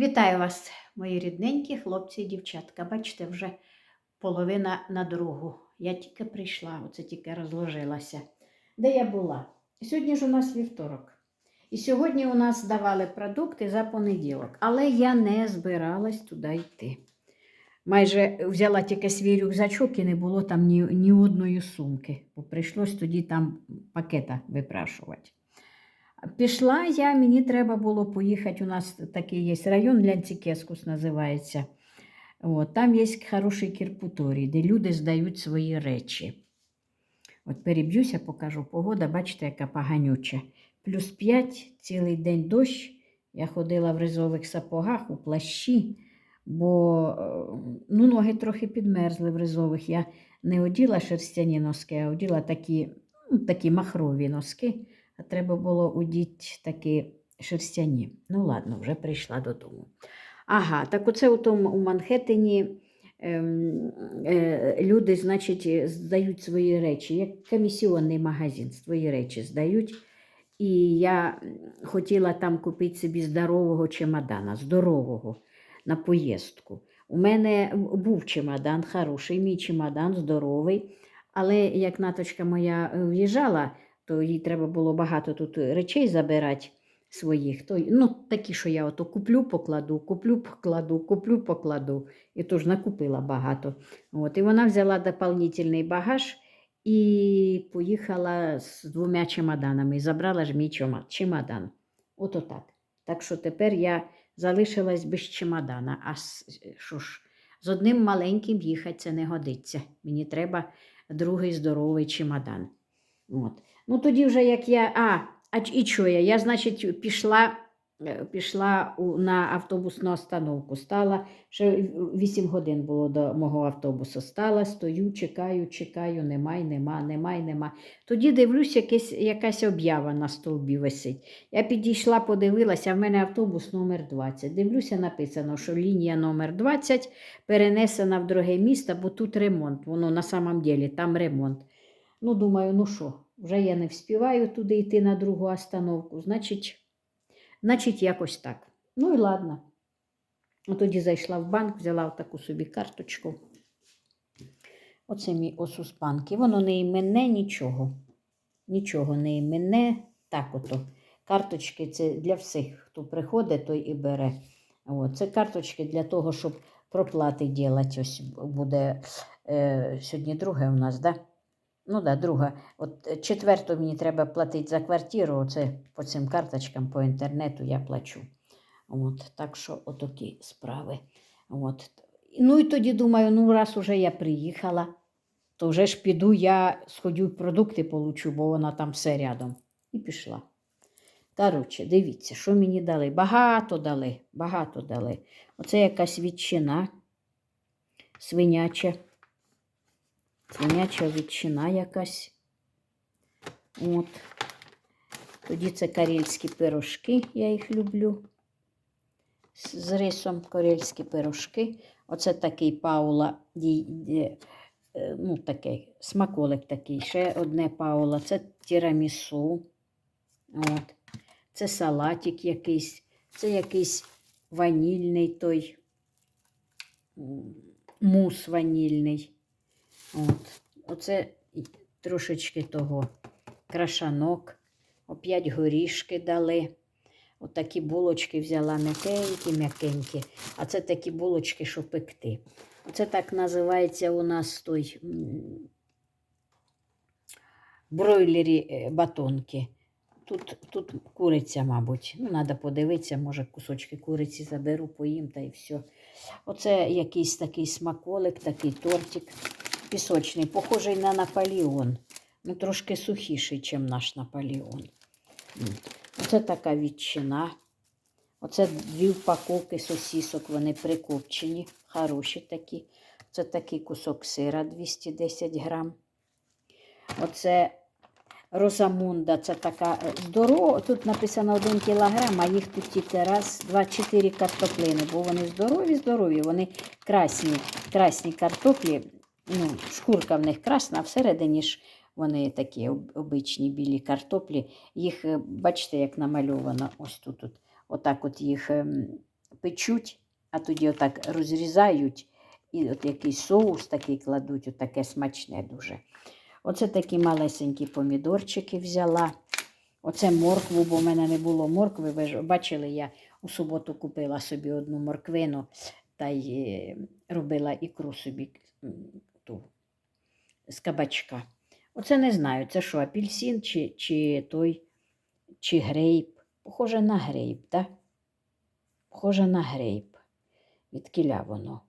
Вітаю вас, мої рідненькі хлопці і дівчатка. Бачите, вже половина на другу. Я тільки прийшла, оце тільки розложилася. Де я була? Сьогодні ж у нас вівторок. І сьогодні у нас давали продукти за понеділок, але я не збиралась туди йти. Майже взяла тільки свій рюкзачок і не було там ні, ні одної сумки, бо прийшлось тоді там пакета випрашувати. Пішла я, мені треба було поїхати. У нас такий є район Лянцікескус називається. От, там є хороший кірпуторій, де люди здають свої речі. От переб'юся, покажу погода, бачите, яка поганюча. Плюс 5, цілий день дощ. Я ходила в ризових сапогах у плащі, бо е, ну, ноги трохи підмерзли в ризових. Я не оділа шерстяні носки, а оділа такі, ну, такі махрові носки. Треба було удіти такі шерстяні. Ну, ладно, вже прийшла додому. Ага, так оце у тому у Манхеттені ем, е, люди, значить, здають свої речі, як комісіонний магазин, свої речі здають. І я хотіла там купити собі здорового чемодана, здорового на поїздку. У мене був чемодан, хороший, мій чемодан, здоровий. Але як наточка моя е, в'їжджала, то їй треба було багато тут речей забирати своїх. То, ну, такі, що я ото куплю, покладу, куплю, покладу, куплю, покладу. І то накупила багато. От, і вона взяла дополнительний багаж і поїхала з двома чемоданами. І забрала ж мій чемодан. Ото так. Так що тепер я залишилась без чемодана. А що ж, з одним маленьким їхати це не годиться. Мені треба другий здоровий чемодан. От. Ну тоді вже як я. А, а і що я? Я, значить, пішла, е, пішла у, на автобусну остановку. Стала, ще 8 годин було до мого автобусу. Стала, стою, чекаю, чекаю, немає, нема, немає, нема. Тоді дивлюсь, якесь, якась об'ява на стовбі висить. Я підійшла, подивилася, в мене автобус номер 20. Дивлюся, написано, що лінія номер 20 перенесена в друге місто, бо тут ремонт. Воно на самом деле там ремонт. Ну, думаю, ну що, вже я не вспіваю туди йти на другу остановку, значить, значить, якось так. Ну і ладно. Тоді зайшла в банк, взяла таку собі карточку. Оце мій осус банки. Воно не іменне нічого. Нічого не іменне. Так ото. Карточки це для всіх, хто приходить, той і бере. От. Це карточки для того, щоб проплати робити. Ось буде е, сьогодні друге у нас? Да? Ну да, друга. От е, четверту мені треба платити за квартиру. Оце по цим карточкам по інтернету я плачу. От, так що отакі справи. От. Ну і тоді думаю, ну раз уже я приїхала, то вже ж піду, я сходю продукти получу, бо вона там все рядом. І пішла. Коротше, дивіться, що мені дали. Багато дали, багато дали. Оце якась ветчина свиняча. Свиняча ветчина якась. От. Тоді це карельські пирожки, я їх люблю. З рисом карельські пирожки. Оце такий Паула, е, ну, такий, смаколик такий. Ще одне Паула. Це тірамісу. От. Це салатик якийсь. Це якийсь ванільний той мус ванільний. От. Оце трошечки того крашанок. Оп'ять горішки дали. Отакі булочки взяла м'якенькі, м'якенькі. А це такі булочки, що пекти. Це так називається у нас той бройлері е, батонки. Тут, тут куриця, мабуть. Ну, треба подивитися, може, кусочки куриці заберу, поїм та і все. Оце якийсь такий смаколик, такий тортик пісочний, похожий на Наполеон. Ну, трошки сухіший, ніж наш Наполеон. Оце така ветчина. Оце дві упаковки сосісок, вони прикопчені, хороші такі. Це такий кусок сира 210 грам. Оце Розамунда, це така е, здорова. Тут написано 1 кілограм, а їх тут тільки раз, два, чотири картоплини, бо вони здорові, здорові, вони красні, красні картоплі. Ну, шкурка в них красна, а всередині ж вони такі обичні білі картоплі. Їх, е, бачите, як намальовано ось тут. От, отак от їх ем, печуть, а тоді отак розрізають, і от якийсь соус такий кладуть, от таке смачне дуже. Оце такі малесенькі помідорчики взяла. Оце моркву, бо в мене не було моркви. Ви ж бачили, я у суботу купила собі одну морквину та й е, робила ікру собі ту, з кабачка. Оце не знаю, це що, апельсин чи, чи той, чи грейп. Похоже на грейп, так? Похоже на грейп. Від кіля воно.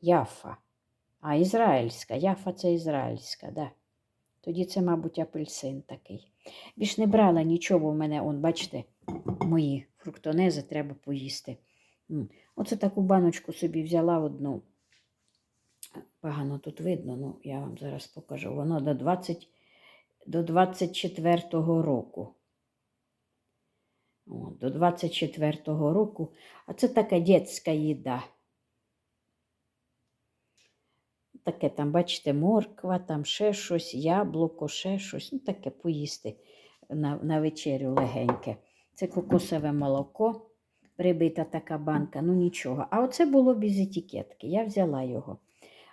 Яфа. А, ізраїльська. Яфа це ізраїльська, да. Тоді це, мабуть, апельсин такий. Більш не брала нічого, в мене, он, бачите, мої фруктонези треба поїсти. Оце таку баночку собі взяла одну. Погано тут видно, ну я вам зараз покажу. Воно до 20, до 24-го року. От, до 24-го року. А це така дитяча їда. Таке там, бачите, морква, там ще щось, яблуко, ще щось. Ну, таке поїсти на, на вечерю легеньке. Це кокосове молоко, прибита така банка, ну нічого. А оце було без етикетки. Я взяла його.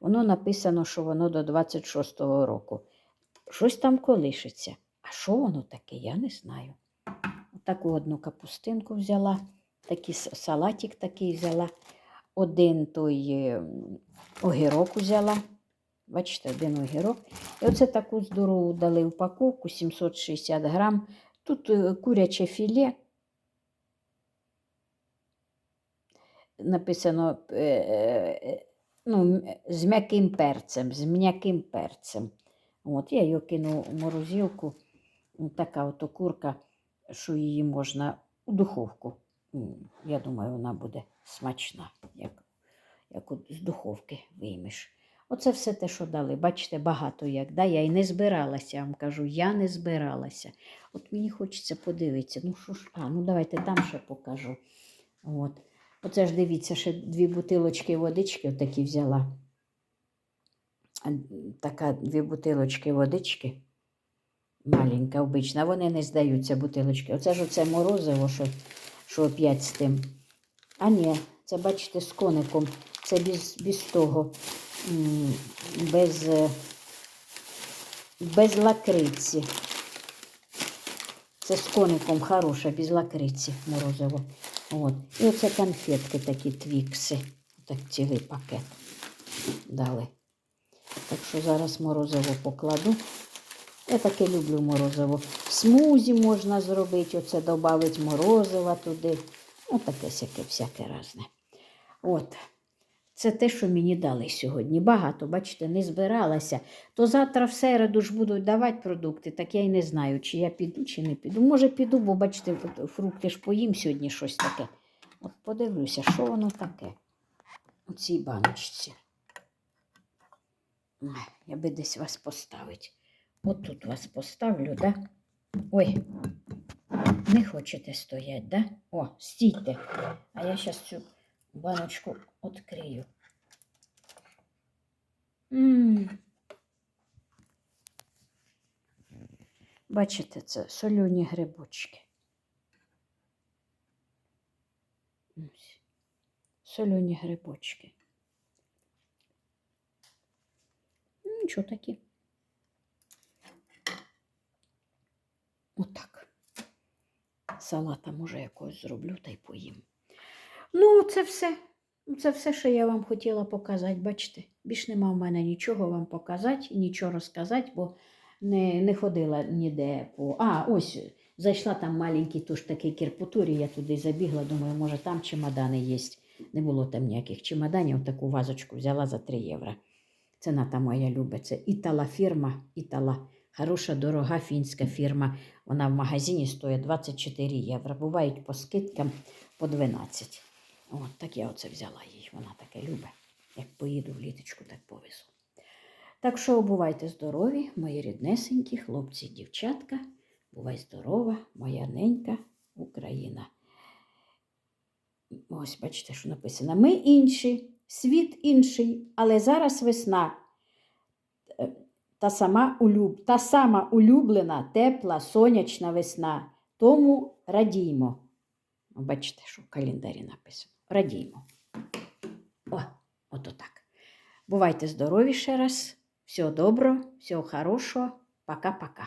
Воно написано, що воно до 26-го року. Щось там колишиться. А що воно таке, я не знаю. Таку одну капустинку взяла, такий салатик такий взяла, один той е, огірок взяла. Бачите, один огірок. І оце таку здорову дали упаковку 760 грам. Тут е, куряче філе. Написано е, ну, з м'яким перцем, з м'яким перцем. От, я його кину в морозилку. Така от курка, що її можна у духовку. Я думаю, вона буде смачна, як, як от з духовки виймеш. Оце все те, що дали. Бачите, багато як. Да? Я і не збиралася, я вам кажу, я не збиралася. От мені хочеться подивитися. Ну що ж, а, ну давайте там ще покажу. От. Оце ж дивіться, ще дві бутилочки водички отакі взяла. Така дві бутилочки водички. Маленька, обична. Вони не здаються бутилочки. Оце ж оце морозиво, що, що оп'ять з тим. А ні, це бачите, з коником. Це без, без того, без, е, без лакриці. Це з коником хороше, без лакриці морозиво. От. І оце конфетки такі твікси. Так цілий пакет дали. Так що зараз морозиво покладу. Я таке люблю морозиво. Смузі можна зробити, оце додати морозива туди. Отаке таке всяке, всяке разне. От. Це те, що мені дали сьогодні. Багато, бачите, не збиралася. То завтра в середу ж будуть давати продукти, так я й не знаю, чи я піду, чи не піду. Може, піду, бо бачите, фрукти ж поїм сьогодні щось таке. От подивлюся, що воно таке у цій баночці. Я би десь вас поставити. От тут вас поставлю, да? Ой, не хочете стоять, да? О, стійте. А я зараз цю баночку відкрию. М. Бачите, це солюні грибочки. Ось. Солюні грибочки. Ну, Нічого такі. Отак. Салата, може, якогось зроблю та й поїм. Ну, це все. Це все, що я вам хотіла показати. Бачите, більш нема в мене нічого вам показати і нічого розказати, бо не, не ходила ніде по. А, ось зайшла там маленький туш такий кірпутурі, я туди забігла, думаю, може там чемодани є. Не було там ніяких чемоданів, таку вазочку взяла за 3 євро. Ціна та моя любить. Це Італа фірма, Італа. Хороша, дорога фінська фірма. Вона в магазині стоїть 24 євро. Бувають по скидкам по 12. От так я оце взяла їй. Вона таке любить. Як поїду в літочку, так повезу. Так що бувайте здорові, мої ріднесенькі, хлопці дівчатка. Бувай здорова, моя ненька Україна. Ось, бачите, що написано. Ми інші, світ інший, але зараз весна. Е, Та сама, улюб... Та сама улюблена, тепла, сонячна весна. Тому радіймо. Бачите, що в календарі написано. Радіймо. О, ото так. Бувайте здорові ще раз. Всього доброго, всього хорошого. Пока-пока.